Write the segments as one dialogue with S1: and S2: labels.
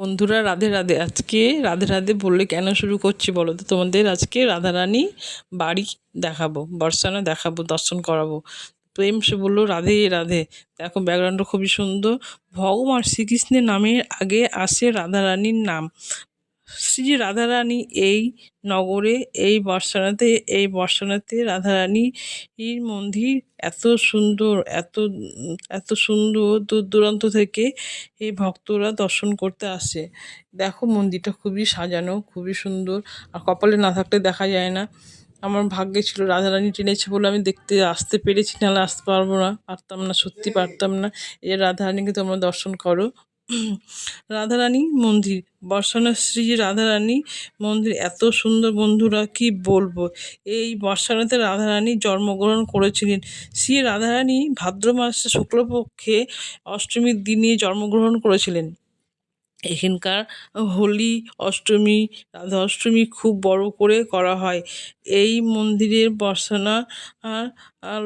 S1: বন্ধুরা রাধে রাধে, আজকে রাধে রাধে বললে কেন শুরু করছি বলো তো? তোমাদের আজকে রাধারানী বাড়ি দেখাবো, বর্ষানা দেখাবো, দর্শন করাবো। প্রেম সে বলল, রাধে রাধে। দেখো ব্যাকগ্রাউন্ডটা খুবই সুন্দর। ভগবান শ্রীকৃষ্ণের নামের আগে আসে রাধারানীর নাম। শ্রী রাধারানী এই নগরে, এই বর্ষানাতে এই বর্ষানাতে রাধারানীর মন্দির এত সুন্দর, এত এত সুন্দর দূর দূরান্ত থেকে এই ভক্তরা দর্শন করতে আসে। দেখো মন্দিরটা খুবই সাজানো, খুবই সুন্দর। আর কপালে না থাকলে দেখা যায় না। আমার ভাগ্যে ছিল রাধারানী টেনেছে বলে আমি দেখতে আসতে পেরেছি, নাহলে আসতে পারব না, পারতাম না, সত্যি পারতাম না। এই রাধারানীকে তোমরা দর্শন করো। রাধারানী মন্দির বর্ষানা শ্রী রাধারানী মন্দির, এত সুন্দর বন্ধুরা, কি বলব? এই বর্ষানাতে রাধারানী জন্মগ্রহণ করেছিলেন। শ্রী রাধারানী ভাদ্র মাসে শুক্লপক্ষে অষ্টমীর দিনে জন্মগ্রহণ করেছিলেন। এখানকার হোলি, অষ্টমী, রাধা অষ্টমী খুব বড় করে করা হয়। এই মন্দিরের বর্ষনা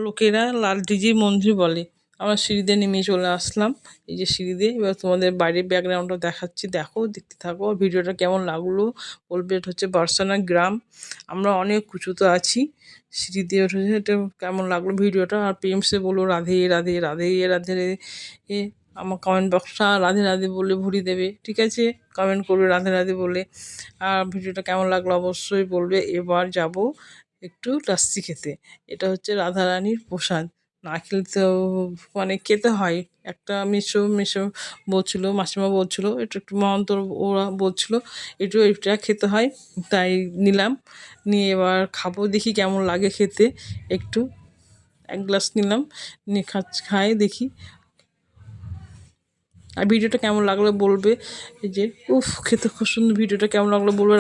S1: লোকেরা লাল ডিজি মন্দির বলে। আমরা সিঁড়িতে নেমে চলে আসলাম। এই যে সিঁড়িতে, এবার তোমাদের বাইরের ব্যাকগ্রাউন্ডটা দেখাচ্ছি। দেখো, দেখতে থাকো, ভিডিওটা কেমন লাগল? বলবে এটা হচ্ছে বর্ষানা গ্রাম। আমরা অনেক উঁচুতে আছি সিঁড়ি দিয়ে উঠেছে এটা কেমন লাগল ভিডিওটা? আর প্রেমসে বলো রাধে রাধে রাধে রাধে এ, আমার কমেন্ট বক্সটা রাধে রাধে বলে ভরি দেবে। ঠিক আছে? কমেন্ট করবে রাধে রাধে বলে। আর ভিডিওটা কেমন লাগল অবশ্যই বলবে। এবার যাব একটু লাস্সি খেতে। এটা হচ্ছে রাধারানীর প্রসাদ। না খেলে তো মানে খেতে হয়। একটা মিশো মিশো বলছিলো, মাসিমা বলছিলো এটা একটু মহন্ত ওরা বলছিলো, একটু এটা খেতে হয়। তাই নিলাম। নিয়ে এবার খাব, দেখি কেমন লাগে খেতে। একটু, এক গ্লাস নিলাম। নিয়ে খাই, দেখি। আর ভিডিওটা কেমন লাগল বলবে? এই যে, উফ, খেতে খুব সুন্দর ভিডিওটা কেমন লাগল বলবে?